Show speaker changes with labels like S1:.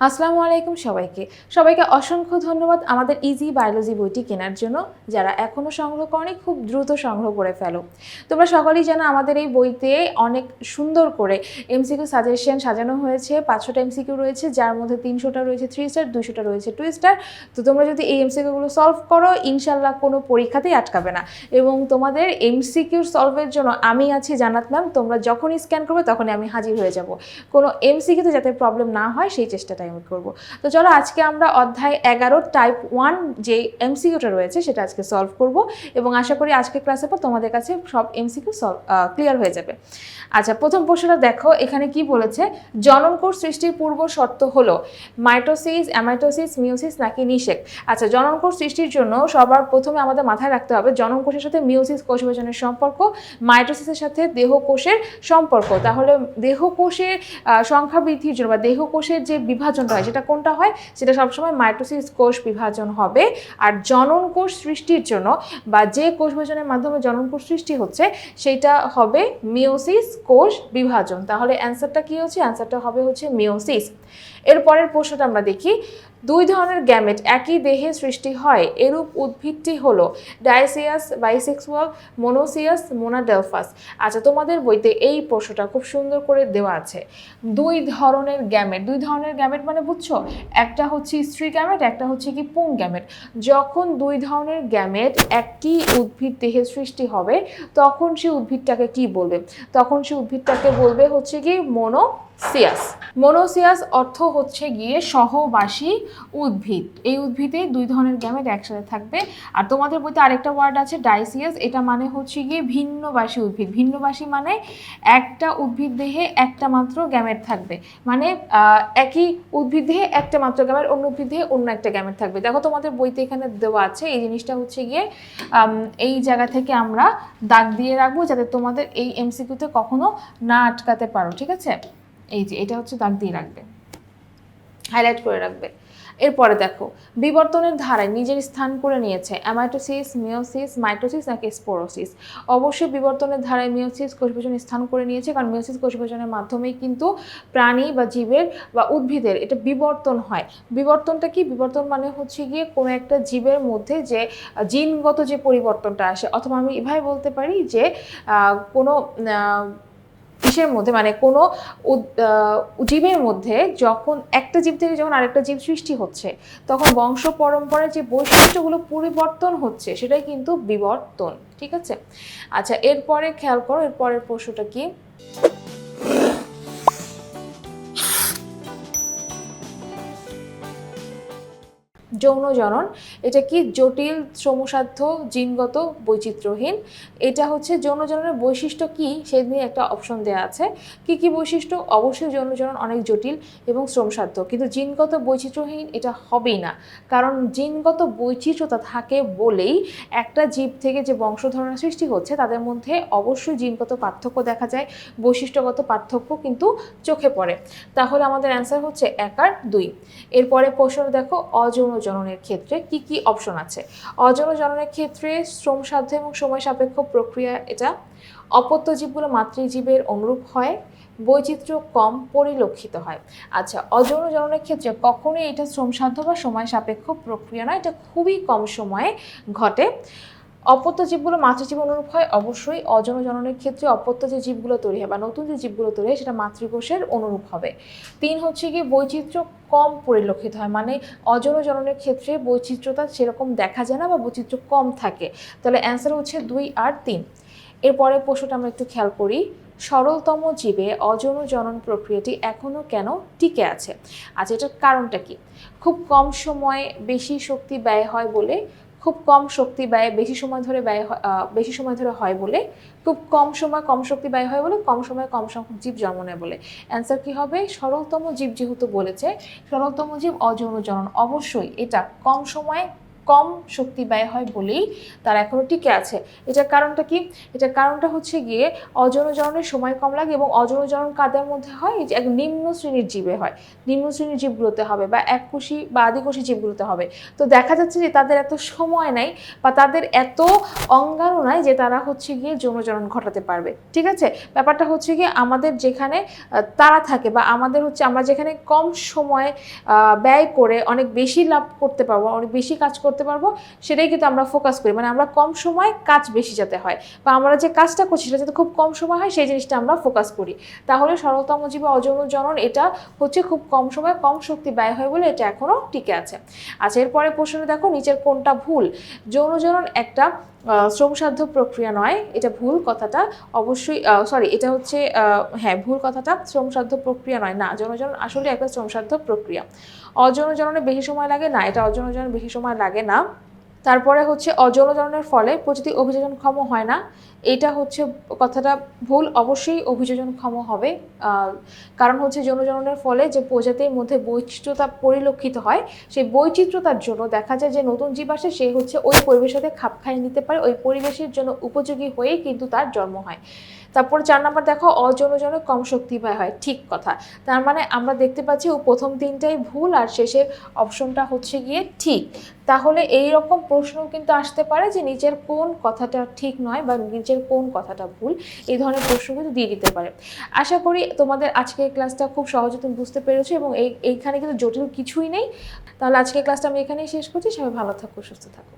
S1: আসসালামু আলাইকুম সবাইকে। সবাইকে অসংখ্য ধন্যবাদ আমাদের ইজি বায়োলজি বইটি কেনার জন্য, যারা এখনও সংগ্রহ করেনি, খুব দ্রুত সংগ্রহ করে ফেলো। তোমরা সকলেই জানো আমাদের এই বইতে অনেক সুন্দর করে এমসিকিউ সাজেশন সাজানো হয়েছে, পাঁচশোটা এমসিকিউ রয়েছে, যার মধ্যে তিনশোটা রয়েছে থ্রি স্টার দুশোটা রয়েছে টু স্টার তো তোমরা যদি এই এমসিকিউগুলো সলভ করো, ইনশাল্লাহ কোনো পরীক্ষাতেই আটকাবে না। এবং তোমাদের এমসিকিউ সলভের জন্য আমি আছি জানাত ম্যাম তোমরা যখনই স্ক্যান করবে তখনই আমি হাজির হয়ে যাব। কোনো এমসিকিউতে যাতে প্রবলেম না হয়, সেই চেষ্টাটাই আমি করব। তো চলো আজকে আমরা অধ্যায় এগারো টাইপ ওয়ান যে এমসিকিউটা রয়েছে সেটা আজকে সলভ করব এবং আশা করি আজকে ক্লাসের পর তোমাদের কাছে সব এমসিকিউ সলভ ক্লিয়ার হয়ে যাবে। আচ্ছা প্রথম প্রশ্নটা দেখো, এখানে কি বলেছে? জননকোষ সৃষ্টির পূর্ব শর্ত হলো মাইটোসিস, অ্যামাইটোসিস মিউসিস নাকি নিষেক? আচ্ছা জননকোষ সৃষ্টির জন্য সবার প্রথমে আমাদের মাথায় রাখতে হবে জননকোষের সাথে মিওসিস কোষ বিভাজনের সম্পর্ক, মাইটোসিসের সাথে দেহকোষের সম্পর্ক। তাহলে দেহকোষের সংখ্যা বৃদ্ধির জন্য বা দেহকোষের যে বিভাজনটা হয়। সেটা কোনটা হয়? সেটা সবসময় মাইটোসিস কোষ বিভাজন হবে। আর জনন কোষ সৃষ্টির জন্য বা যে কোষ বিভাজনের মাধ্যমে জনন কোষ সৃষ্টি হচ্ছে সেইটা হবে মিওসিস কোষ বিভাজন। তাহলে অ্যান্সারটা কী হচ্ছে? অ্যান্সারটা হবে হচ্ছে মিওসিস এর পরের প্রশ্নটা আমরা দেখি। দুই ধরনের গ্যামেট একই দেহে সৃষ্টি হয়, এরূপ উদ্ভিদটি হলো ডাইসিয়াস, বাইসেক্সুয়াল, মোনোসিয়াস, মোনাডেলফাস। আচ্ছা তোমাদের বইতে এই প্রশ্নটা খুব সুন্দর করে দেওয়া আছে। দুই ধরনের গ্যামেট, দুই ধরনের গ্যামেট মানে বুঝছ? একটা হচ্ছে স্ত্রী গ্যামেট, একটা হচ্ছে কি পুং গ্যামেট। যখন দুই ধরনের গ্যামেট একটি উদ্ভিদ দেহে সৃষ্টি হবে, তখন সে উদ্ভিদটাকে কি বলবে? তখন সে উদ্ভিদটাকে বলবে হচ্ছে কি মোনোসিয়াস মোনোসিয়াস অর্থ হচ্ছে গিয়ে সহবাসী উদ্ভিদ। এই উদ্ভিদে দুই ধরনের গ্যামেট একসাথে থাকবে। আর তোমাদের বইতে আরেকটা ওয়ার্ড আছে ডাইসিয়াস এটা মানে হচ্ছে গিয়ে ভিন্নবাসী উদ্ভিদ। ভিন্নবাসী মানে একটা উদ্ভিদ দেহে একটা মাত্র গ্যামেট থাকবে। মানে একই উদ্ভিদ দেহে একটা মাত্র গ্যামেট অন্য উদ্ভিদ দেহে অন্য একটা গ্যামেট থাকবে। দেখো তোমাদের বইতে এখানে দেওয়া আছে, এই জিনিসটা হচ্ছে গিয়ে এই জায়গা থেকে আমরা দাগ দিয়ে রাখব যাতে তোমাদের এই এমসিকিউতে কখনো না আটকাতে পারো, ঠিক আছে? এই যে, এটা হচ্ছে দাগ দিয়ে রাখবে। হাইলাইট করে রাখবে। এরপরে দেখো, বিবর্তনের ধারায় নিজের স্থান করে নিয়েছে অ্যামাইটোসিস মিওসিস মাইটোসিস নাকি স্পোরোসিস অবশ্যই বিবর্তনের ধারায় মিওসিস কোষবিভাজন স্থান করে নিয়েছে, কারণ মিওসিস কোষবিভাজনের মাধ্যমেই কিন্তু প্রাণী বা জীবের বা উদ্ভিদের এটা বিবর্তন হয়। বিবর্তনটা কি? বিবর্তন মানে হচ্ছে গিয়ে কোনো একটা জীবের মধ্যে যে জিনগত যে পরিবর্তনটা আসে, অথবা আমি এভাবে বলতে পারি যে কোনো কিসের মধ্যে মানে কোনো জীবের মধ্যে যখন একটা জীব থেকে যখন আরেকটা জীব সৃষ্টি হচ্ছে, তখন বংশ পরম্পরার যে বৈশিষ্ট্যগুলো পরিবর্তন হচ্ছে, সেটাই কিন্তু বিবর্তন, ঠিক আছে? আচ্ছা এরপরে খেয়াল করো, এরপরের প্রশ্নটা কি? যৌন জনন এটা কি জটিল, শ্রমসাধ্য, জিনগত বৈচিত্র্যহীন? এটা হচ্ছে যৌন জননের বৈশিষ্ট্য কি? সেই নিয়ে একটা অপশন দেওয়া আছে। কি কি বৈশিষ্ট্য? অবশ্যই যৌন জনন অনেক জটিল এবং শ্রমসাধ্য। কিন্তু জিনগত বৈচিত্র্যহীন এটা হবেই না। কারণ জিনগত বৈচিত্র্যতা থাকে বলেই একটা জীব থেকে যে বংশধরনের সৃষ্টি হচ্ছে, তাদের মধ্যে অবশ্যই জিনগত পার্থক্য দেখা যায়, বৈশিষ্ট্যগত পার্থক্য কিন্তু চোখে পড়ে। তাহলে আমাদের অ্যান্সার হচ্ছে এক আর দুই। এরপরে প্রশ্ন দেখো অযৌন জননের ক্ষেত্রে কি কি অপশন আছে? অজন জননের ক্ষেত্রে শ্রমসাধ্য এবং সময় সাপেক্ষ প্রক্রিয়া এটা। অপত্য জীবগুলো মাতৃজীবের অনুরূপ হয়। বৈচিত্র্য কম, পরিলক্ষিত হয়। আচ্ছা অজন জননের ক্ষেত্রে কখনোই এটা শ্রমসাধ্য বা সময় সাপেক্ষ প্রক্রিয়া নয় এটা খুবই কম সময়ে ঘটে। অপত্য জীবগুলো মাতৃজীব অনুরূপ হয়, অবশ্যই অজন জননের ক্ষেত্রে অপত্য যে জীবগুলো তৈরি হয় বা নতুন যে জীবগুলো তৈরি হয়, সেটা মাতৃকোষের অনুরূপ হবে। তিন হচ্ছে কি বৈচিত্র্য কম পরিলক্ষিত হয় মানে অজন জননের ক্ষেত্রে বৈচিত্র্যতা সেরকম দেখা যায় না বা বৈচিত্র্য কম থাকে। তাহলে অ্যান্সার হচ্ছে দুই আর তিন। এরপরে প্রশ্নটা আমরা একটু খেয়াল করি। সরলতম জীবে অজন জনন প্রক্রিয়াটি এখনও কেন টিকে আছে? আচ্ছা এটার কারণটা কি? খুব কম সময়ে বেশি শক্তি ব্যয় হয় বলে খুব কম শক্তি ব্যয় বেশি সময় ধরে ব্যয় বেশি সময় ধরে হয় বলে, খুব কম সময় কম শক্তি ব্যয় হয় বলে, কম সময় কম সংখ্যক জীব জন্ম নেয় বলে। অ্যান্সার কি হবে? সরলতম জীব যেহেতু বলেছে, সরলতম জীব অযৌন জনন। অবশ্যই এটা কম সময়ে কম শক্তি ব্যয় হয় বলেই তারা এখনও টিকে আছে। এটার কারণটা কি? এটার কারণটা হচ্ছে গিয়ে অজনজরণের সময় কম লাগে এবং অজনজরণ কাদের মধ্যে হয়? যে এক নিম্ন শ্রেণির জীবে হয়। নিম্ন শ্রেণির জীবগুলোতে হবে বা এককোষী বা আদিকোষী জীবগুলোতে হবে। তো দেখা যাচ্ছে যে তাদের এত সময় নাই বা তাদের এত অঙ্গাণু নাই যে তারা হচ্ছে গিয়ে যৌনজরণ ঘটাতে পারবে। ঠিক আছে? ব্যাপারটা হচ্ছে গিয়ে আমাদের যেখানে তারা থাকে বা আমাদের হচ্ছে আমরা যেখানে কম সময় ব্যয় করে অনেক বেশি লাভ করতে পারব, অনেক বেশি কাজ করতে পারব, সেটাই কিন্তু আমরা ফোকাস করি। মানে আমরা কম সময় কাজ বেশি যাতে হয় বা আমরা যে কাজটা করছি সেটা যাতে খুব কম সময় হয়, সেই জিনিসটা আমরা ফোকাস করি। তাহলে সরলতম জীবে অযৌন জনন এটা হচ্ছে খুব কম সময়, কম শক্তি ব্যয় হয় বলে এটা এখনও টিকে আছে। আচ্ছা এরপরে প্রশ্নটা দেখো, নিচের কোনটা ভুল? যৌন জনন একটা শ্রমসাধ্য প্রক্রিয়া নয়, এটা ভুল কথাটা। অবশ্যই সরি এটা হচ্ছে হ্যাঁ ভুল কথাটা, শ্রমসাধ্য প্রক্রিয়া নয়। না জনজনন আসলে একটা শ্রমসাধ্য প্রক্রিয়া। অজনজননে বেশি সময় লাগে না, এটা অজনজন বেশি সময় লাগে না। তারপরে হচ্ছে অযৌনজননের ফলে প্রতিটি অভিযোজনক্ষম হয় না। এটা হচ্ছে কথাটা ভুল, অবশ্যই অভিযোজনক্ষম হবে। কারণ হচ্ছে যৌনজননের ফলে যে প্রজাতির মধ্যে বৈচিত্র্যতা পরিলক্ষিত হয়, সেই বৈচিত্র্যতার জন্য দেখা যায় যে নতুন জীব আসে, সে হচ্ছে ওই পরিবেশের সাথে খাপ খাইয়ে নিতে পারে, ওই পরিবেশের জন্য উপযোগী হয়েই কিন্তু তার জন্ম হয়। তারপর চার নাম্বার দেখো অযৌনজনে কম শক্তি ব্যয় হয়। ঠিক কথা। তার মানে আমরা দেখতে পাচ্ছি ও প্রথম তিনটাই ভুল আর শেষের অপশনটা হচ্ছে গিয়ে ঠিক। তাহলে এই রকম প্রশ্ন কিন্তু আসতে পারে যে নিচের কোন কথাটা ঠিক নয় বা নিচের কোন কথাটা ভুল। এই ধরনের প্রশ্ন কিন্তু দিয়ে দিতে পারে। আশা করি তোমাদের আজকের ক্লাসটা খুব সহজে তুমি বুঝতে পেরেছ এবং এই, এইখানে কিন্তু জটিল কিছুই নেই। তাহলে আজকের ক্লাসটা আমি এখানেই শেষ করছি। সবাই ভালো থাকো, সুস্থ থাকো।